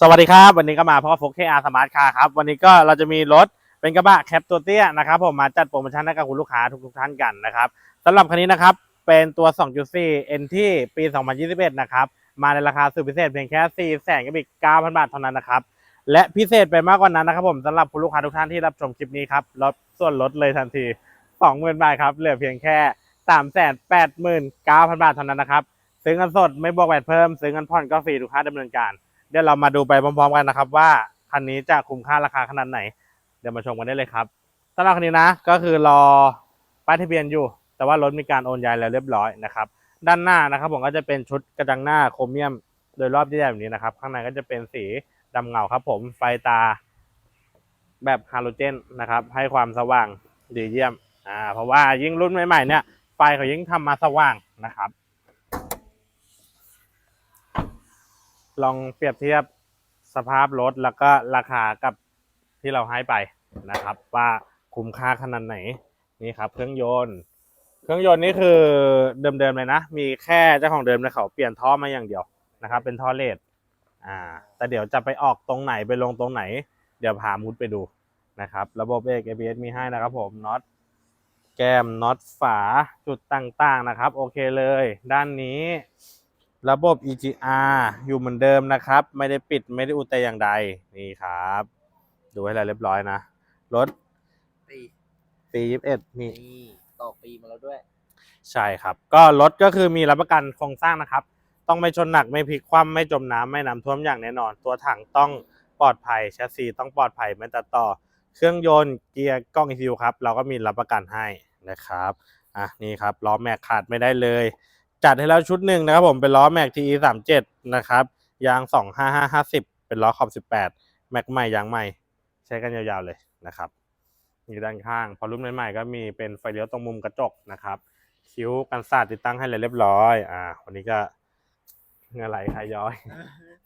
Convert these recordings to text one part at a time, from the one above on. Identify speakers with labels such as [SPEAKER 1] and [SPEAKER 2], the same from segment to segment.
[SPEAKER 1] สวัสดีครับ วันนี้ก็มาพราะโฟกเคอาร์สมาร์ทคาร์ครับ วันนี้ก็เราจะมีรถเป็นกระบะแคปตัวเตี้ยนะครับผมมาจัดโปรโมชั่นให้กับคุณลูกค้าทุกๆท่านกันนะครับสำหรับคันนี้นะครับเป็นตัว 2.4 NT ปี 2021 นะครับ มาในราคาสุดพิเศษเพียงแค่ 4 แสนกับอีก 9,000 บาทเท่านั้นนะครับ และพิเศษไปมากกว่านั้นนะครับผมสำหรับคุณลูกค้าทุกท่านที่รับชมคลิปนี้ครับลดส่วนลดเลยทันที 20,000 บาทครับเหลือเพียงแค่ 389,000 บาทเท่านั้นนะครับซื้อเงินสดไม่บวกแวดเพิ่มซื้อเงินผ่อนก็ฟรีทุกค่าดำเนินการ เดี๋ยวเรามาดูไปพร้อมๆกันนะครับ ว่าคันนี้จะคุ้มค่าราคาขนาดไหน เดี๋ยวมาชมกันได้เลยครับสำหรับคันนี้นะก็คือรอป้ายทะเบียนอยู่ แต่ว่ารถมีการโอนย้ายแล้วเรียบร้อยนะครับด้านหน้านะครับผมก็จะเป็นชุดกระจังหน้าโครเมียม โดยรอบที่ใหญ่แบบนี้นะครับ ข้างในก็จะเป็นสีดำเงาครับ ผมไฟตาแบบฮาโลเจนนะครับ ให้ความสว่างดีเยี่ยมอ่าเพราะว่ายิ่งรุ่นใหม่ๆเนี่ยไฟเขายิ่งทำมาสว่างนะครับ ลองเปรียบเทียบสภาพรถแล้วก็ราคากับที่เราให้ไปนะครับ ว่าคุ้มค่าขนาดไหนนี่ครับ เครื่องยนต์ เครื่องยนต์นี่คือเดิมๆเลยนะ มีแค่เจ้าของเดิมเลยเขาเปลี่ยนท่อมาอย่างเดียวนะครับ เป็นท่อเลดอ่า แต่เดี๋ยวจะไปออกตรงไหนไปลงตรงไหน เดี๋ยวพามุดไปดูนะครับ ระบบเอก ABS มีให้นะครับผมน็อตแก้มน็อตฝาจุดต่างๆนะครับ โอเคเลย ด้านนี้ ระบบ EGR อยู่เหมือนเดิมนะครับ ไม่ได้ปิดไม่ได้อุดแต่อย่างใด นี่ครับ ดูให้แล้วเรียบร้อยนะ รถ
[SPEAKER 2] ปี
[SPEAKER 1] ปี 21 นี่
[SPEAKER 2] นี่ต่อปีมาแล้วด้วย
[SPEAKER 1] ใช่ครับ ก็รถก็คือมีรับประกันโครงสร้างนะครับ ต้องไม่ชนหนักไม่พลิกคว่ำไม่จมน้ำไม่น้ำท่วมอย่างแน่นอน ตัวถังต้องปลอดภัยแชสซีต้องปลอดภัยไม่ตัดต่อ เครื่องยนต์เกียร์กล้อง ECU ครับ เราก็มีรับประกันให้นะครับ อะนี่ครับล้อแม็กขาดไม่ได้เลย จัดให้แล้วชุดหนึ่งนะครับผมเป็นล้อแม็ก TE 3 7นะครับยาง25550เป็นล้อขอบ18แม็กใหม่ยางใหม่ใช้กันยาวๆเลยนะครับนี่ด้านข้าง พอรุ่นใหม่ๆก็มีเป็นไฟเลี้ยวตรงมุมกระจกนะครับ คิ้วกันสาดติดตั้งให้เลยเรียบร้อยอ่าวันนี้ก็เหงื่อไหลคายย้อย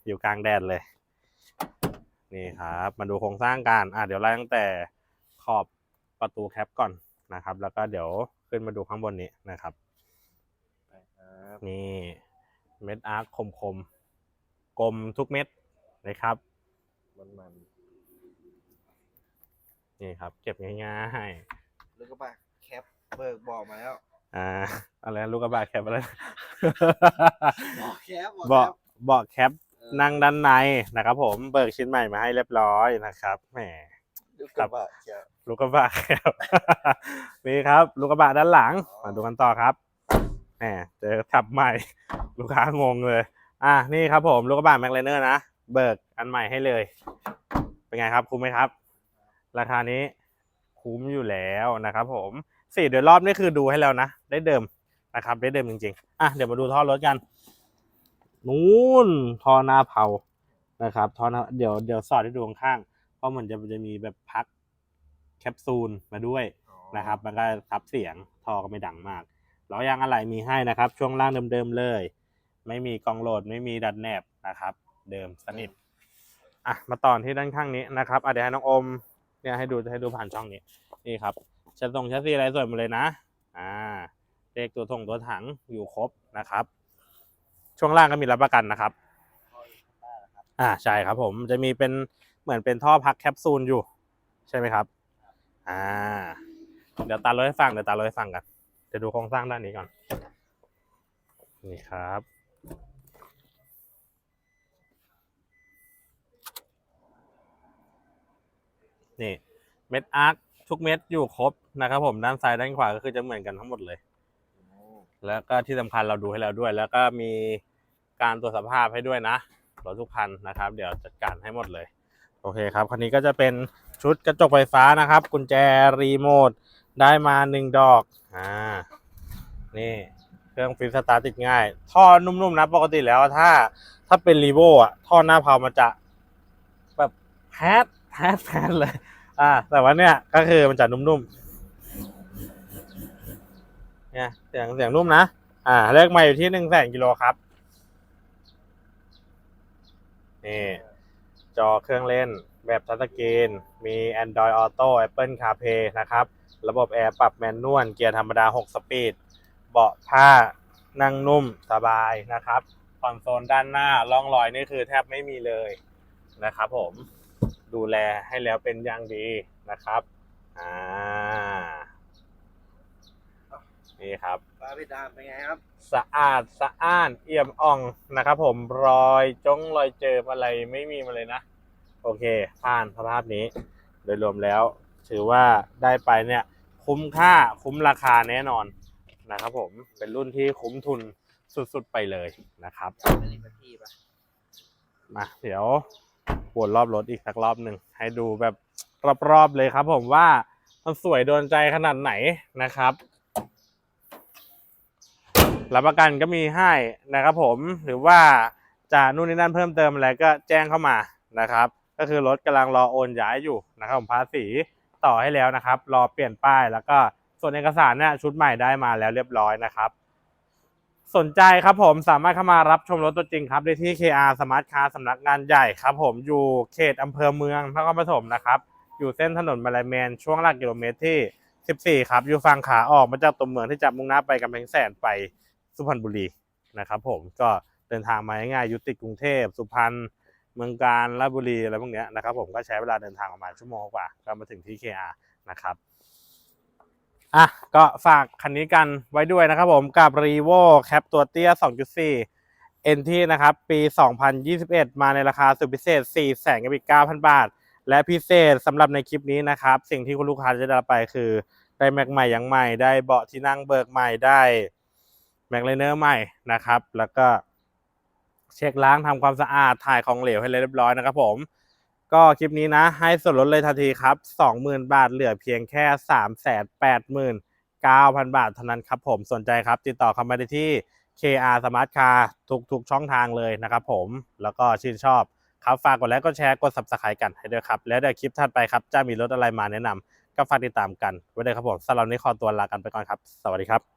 [SPEAKER 1] อยู่กลางแดดเลย นี่ครับ มาดูโครงสร้างกันอ่าเดี๋ยวไล่ตั้งแต่ขอบประตูแคปก่อนนะครับ แล้วก็เดี๋ยวขึ้นมาดูข้างบนนี้นะครับ นี่เม็ดอาร์คคมคมๆกลมทุกเม็ดนะครับ
[SPEAKER 2] มันมัน
[SPEAKER 1] นี่ครับ เก็บง่าย
[SPEAKER 2] แล้วก็มาแคปเบิกบอกมาแล้ว
[SPEAKER 1] ๆอ่าอะไรนะลูกกระบะแคปอะไร
[SPEAKER 2] บอกแคป
[SPEAKER 1] เบาะเบาะแคปนั่งด้านในนะครับผมเบิกชิ้นใหม่มาให้เรียบร้อยนะครับแหม
[SPEAKER 2] ดูกระบะแคป
[SPEAKER 1] ลูกกระบะครับนี่ครับ ลูกกระบะด้านหลัง
[SPEAKER 2] อ๋อ
[SPEAKER 1] มาดูกันต่อครับ แหมเจอทับใหม่ ลูกค้างงเลย อะนี่ครับผมลูกกระบะแม็กไลเนอร์นะ เบิกอันใหม่ให้เลย เป็นไงครับคุ้มไหมครับ ราคานี้คุ้มอยู่แล้วนะครับผมสี่เดือนรอบนี่คือดูให้แล้วนะ ได้เดิมนะครับได้เดิมจริงๆ อะเดี๋ยวมาดูท่อรถกัน นู้นท่อหน้าเผานะครับท่อหน้าเดี๋ยวเดี๋ยวสอดให้ดูข้างๆเพราะมันจะจะมีแบบพักแคปซูลมาด้วยนะครับ มันก็ทับเสียงท่อก็ไม่ดังมาก ล้อยางอะไรมีให้นะครับ ช่วงล่างเดิมๆเลย ไม่มีกองโหลดไม่มีดัดแนบนะครับ เดิมสนิทอะมาต่อที่ด้านข้างนี้นะครับอะเดี๋ยวให้น้องอมเนี่ยให้ดูให้ดูผ่านช่องนี้นี่ครับชั้นตรงชั้นซีอะไรสวยหมดเลยนะอ่าเลขตัวถงตัวถังอยู่ครบนะครับ ช่วงล่างก็มีรับประกันนะครับอ่าใช่ครับผมจะมีเป็นเหมือนเป็นท่อพักแคปซูลอยู่ ใช่ไหมครับ อ่า เดี๋ยวตามรถให้ฟังเดี๋ยวตามรถให้ฟังกัน เดี๋ยวดูโครงสร้างด้านนี้ก่อน นี่ครับ นี่เม็ดอาร์คทุกเม็ดอยู่ครบนะครับผมด้านซ้ายด้านขวาก็คือจะเหมือนกันทั้งหมดเลย แล้วก็ที่สำคัญเราดูให้แล้วด้วย แล้วก็มีการตรวจสภาพให้ด้วยนะรถทุกคันนะครับ เดี๋ยวจัดการให้หมดเลย โอเคครับคันนี้ก็จะเป็นชุดกระจกไฟฟ้านะครับ กุญแจรีโมทได้มาหนึ่งดอก อ่า นี่ เครื่องฟิลสตาร์ติดง่าย ท่อนุ่มๆนะ ปกติแล้วถ้า ถ้าเป็นรีโวอะ ท่อหน้าเพามันจะ แบบแพดแพดแพดเลย อ่า แต่ว่าเนี่ย ก็คือมันจะนุ่มๆ เนี่ย เสียงเสียงนุ่มนะ อ่าเลขมาอยู่ที่หนึ่งแสนกิโลครับ นี่จอเครื่องเล่นแบบทัชสกรีนมี Android Auto Apple CarPlay นะครับ ระบบแอร์ปรับแมนนวลเกียร์ธรรมดา 6 สปีด เบาะผ้านั่งนุ่มสบายนะครับคอนโซลด้านหน้าร่องรอยนี่คือแทบไม่มีเลยนะครับผมดูแลให้แล้วเป็นอย่างดีนะครับอ่านี่ครับ
[SPEAKER 2] ปลาเพดานเป็นไงครับ
[SPEAKER 1] สะอาดสะอ้านเอี่ยมอ่องนะครับผมรอยจงรอยเจออะไรไม่มีมาเลยนะ โอเค ผ่านสภาพนี้ โดยรวมแล้ว ถือว่าได้ไปเนี่ยคุ้มค่าคุ้มราคาแน่นอนนะครับผมเป็นรุ่นที่คุ้มทุนสุดๆไปเลยนะครับ
[SPEAKER 2] ไม่รีบไปที่ปะ
[SPEAKER 1] มาเดี๋ยววนรอบรถอีกสักรอบหนึ่งให้ดูแบบรอบๆเลยครับ ผมว่ามันสวยโดนใจขนาดไหนนะครับรับประกันก็มีให้นะครับผมหรือว่าจะนู่นนี่นั่นเพิ่มเติมอะไรก็แจ้งเข้ามานะครับ ก็คือรถกำลังรอโอนย้ายอยู่นะครับผมภาษี ต่อให้แล้วนะครับ รอเปลี่ยนป้ายแล้วก็ส่วนเอกสารเนี่ยชุดใหม่ได้มาแล้วเรียบร้อยนะครับ สนใจครับผมสามารถเข้ามารับชมรถตัวจริงครับได้ที่ KR Smart Car สำนักงานใหญ่ครับผมอยู่เขตอำเภอเมืองนครปฐมนะครับอยู่เส้นถนนมาลายแมนช่วงหลักกิโลเมตรที่ 14 ครับ อยู่ฝั่งขาออกมาจากตัวเมืองที่จะมุ่งหน้าไปกำแพงแสนไปสุพรรณบุรีนะครับผมก็เดินทางมาง่ายๆอยุติดกรุงเทพสุพรรณ เมืองการราชบุรีอะไรพวกเนี้ยนะครับ ผมก็ใช้เวลาเดินทางประมาณชั่วโมงกว่าก็มาถึงที่ KR นะครับอะก็ฝากคันนี้กันไว้ด้วยนะครับผมกับ r e v o Cap ตัวเตี้ย 2.4 NT นะครับ ปี 2021 มาในราคาสุดพิเศษ 4 แสนกับอีก9,000 บาท และพิเศษสำหรับในคลิปนี้นะครับ สิ่งที่คุณลูกค้าจะได้รับไปคือได้แม็กใหม่อย่างใหม่ได้เบาะที่นั่งเบิกใหม่ได้แม็กไลเนอร์ใหม่นะครับ แล้วก็ เช็คล้างทำความสะอาดถ่ายของเหลวให้เรียบร้อยนะครับผมก็คลิปนี้นะ ให้ส่วนลดเลยทันทีครับ 20,000 บาทเหลือเพียงแค่ 389,000 บาทเท่านั้นครับผมสนใจครับ ติดต่อเข้ามาได้ที่ KR Smart Car ทุกทุกช่องทางเลยนะครับผมแล้วก็ชื่นชอบครับฝากกดไลค์กดแชร์กด Subscribe กันให้ด้วยครับ แล้วเดี๋ยวคลิปถัดไปครับ จะมีรถอะไรมาแนะนำก็ฝากติดตามกันไว้เลยครับผมสำหรับวันนี้ขอตัวลากันไปก่อนครับ สวัสดีครับ